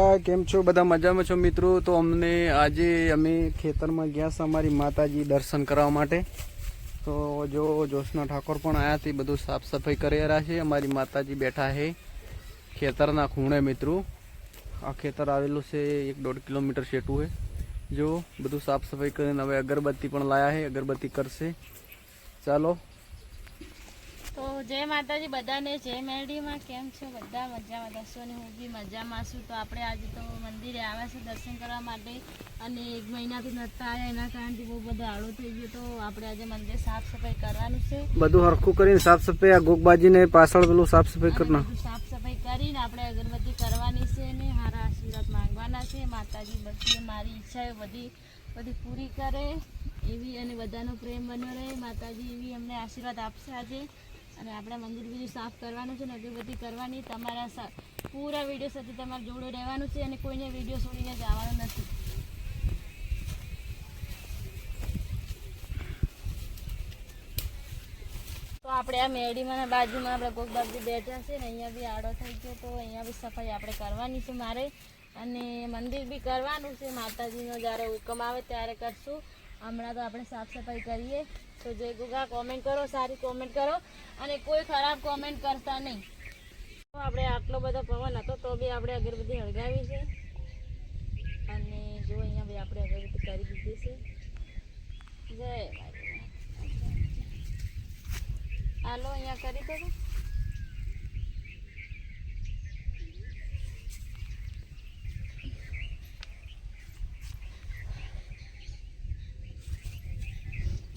હા, કેમ છો? બધા મજામાં છો મિત્રો? તો અમને આજે અમે ખેતરમાં ગયા છે અમારી માતાજી દર્શન કરવા માટે. તો જો જોશના ઠાકોર પણ આવ્યા તે બધું સાફ સફાઈ કરી રહ્યા છે. અમારી માતાજી બેઠા છે ખેતરના ખૂણે મિત્રો. આ ખેતર આવેલું છે એક દોઢ કિલોમીટર શેટું છે. જો બધું સાફ સફાઈ કરીને હવે અગરબત્તી પણ લાયા છે અગરબત્તી કરશે. ચાલો તો જય માતાજી બધાને જય મેરડીમાં. કેમ છો? બધા મજામાં. દસો ને હું બી મજામાં છું. તો આપણે આજે તો મંદિરે આવ્યા છે દર્શન કરવા માટે. અને એક મહિનાથી નહોતા આવ્યા એના કારણથી બહુ બધો આડો થઈ ગયો. તો આપણે આજે મંદિર સાફ સફાઈ કરવાનું છે. બધું હરખું કરીને સાફ સફાઈ આ ગોગબાજીને પાછળ પેલું સાફ સફાઈ અને કરના સાફ સફાઈ કરીને આપણે અગરબત્તી કરવાની છે ને સારા આશીર્વાદ માંગવાના છે. માતાજી બધી મારી ઈચ્છાઓ બધી બધી પૂરી કરે. એવી અને બધાનો પ્રેમ બન્યો રહે. માતાજી એવી અમને આશીર્વાદ આપશે આજે. અને આપણે મંદિર બીજું સાફ કરવાનું છે ને અગરબત્તી કરવાની, તમારા પૂરા વીડિયો સાથે તમારે જોડે રહેવાનું છે અને કોઈને વીડિયો છોડીને જવાનું નથી. તો આપણે આ મેડીમાં બાજુમાં આપણે કોક બાજુ બેઠા છે ને, અહીંયા બી આડો થઈ ગયો તો અહીંયા બી સફાઈ આપણે કરવાની છે મારે. અને મંદિર બી કરવાનું છે, માતાજીનો જ્યારે હુકમ આવે ત્યારે કરશું. હમણાં તો આપણે સાફ સફાઈ કરીએ. તો જય ગુગા કોમેન્ટ કરો, સારી કોમેન્ટ કરો. અને કોઈ ખરાબ કોમેન્ટ કરતા નહીં. આપણે આટલો બધો પવન હતો, તો બી આપણે અગરબત્તી હળગાવી છે. અને જો અહીંયા બી આપણે અગરબત્તી કરી દીધી છે. જય. હાલો, અહીંયા કરી દો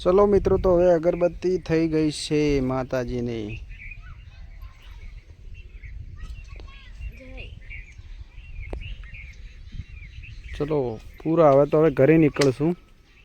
ચલો મિત્રો, તો હવે અગરબત્તી થઈ ગઈ છે માતાજીની. ચલો, પૂરા, હવે તો હવે ઘરે નીકળશું.